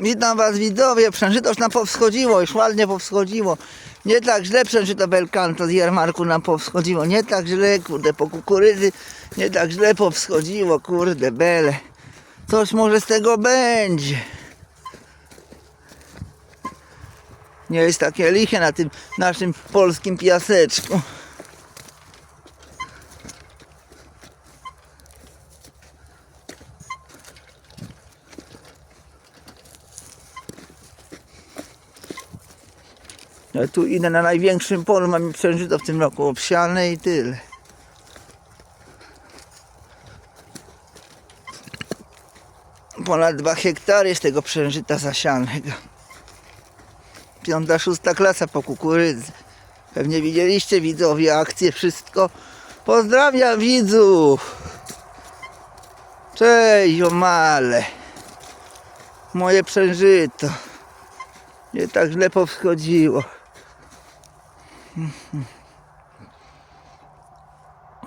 Witam was widzowie, przężyto już nam powschodziło, już ładnie powschodziło. Nie tak źle przężyto Belcanto z jarmarku nam powschodziło, nie tak źle, kurde, po kukurydzy, nie tak źle powschodziło, kurde, bele. Coś może z tego będzie. Nie jest takie liche na tym naszym polskim piaseczku. Tu idę na największym polu, mamy przężyto w tym roku obsiane i tyle. Ponad 2 hektary z tego przężyta zasianego. Piąta, szósta klasa po kukurydzy. Pewnie widzieliście widzowie akcję, wszystko. Pozdrawiam widzów. Cześć omale. Moje przężyto. Nie tak źle powschodziło. Mm-hmm.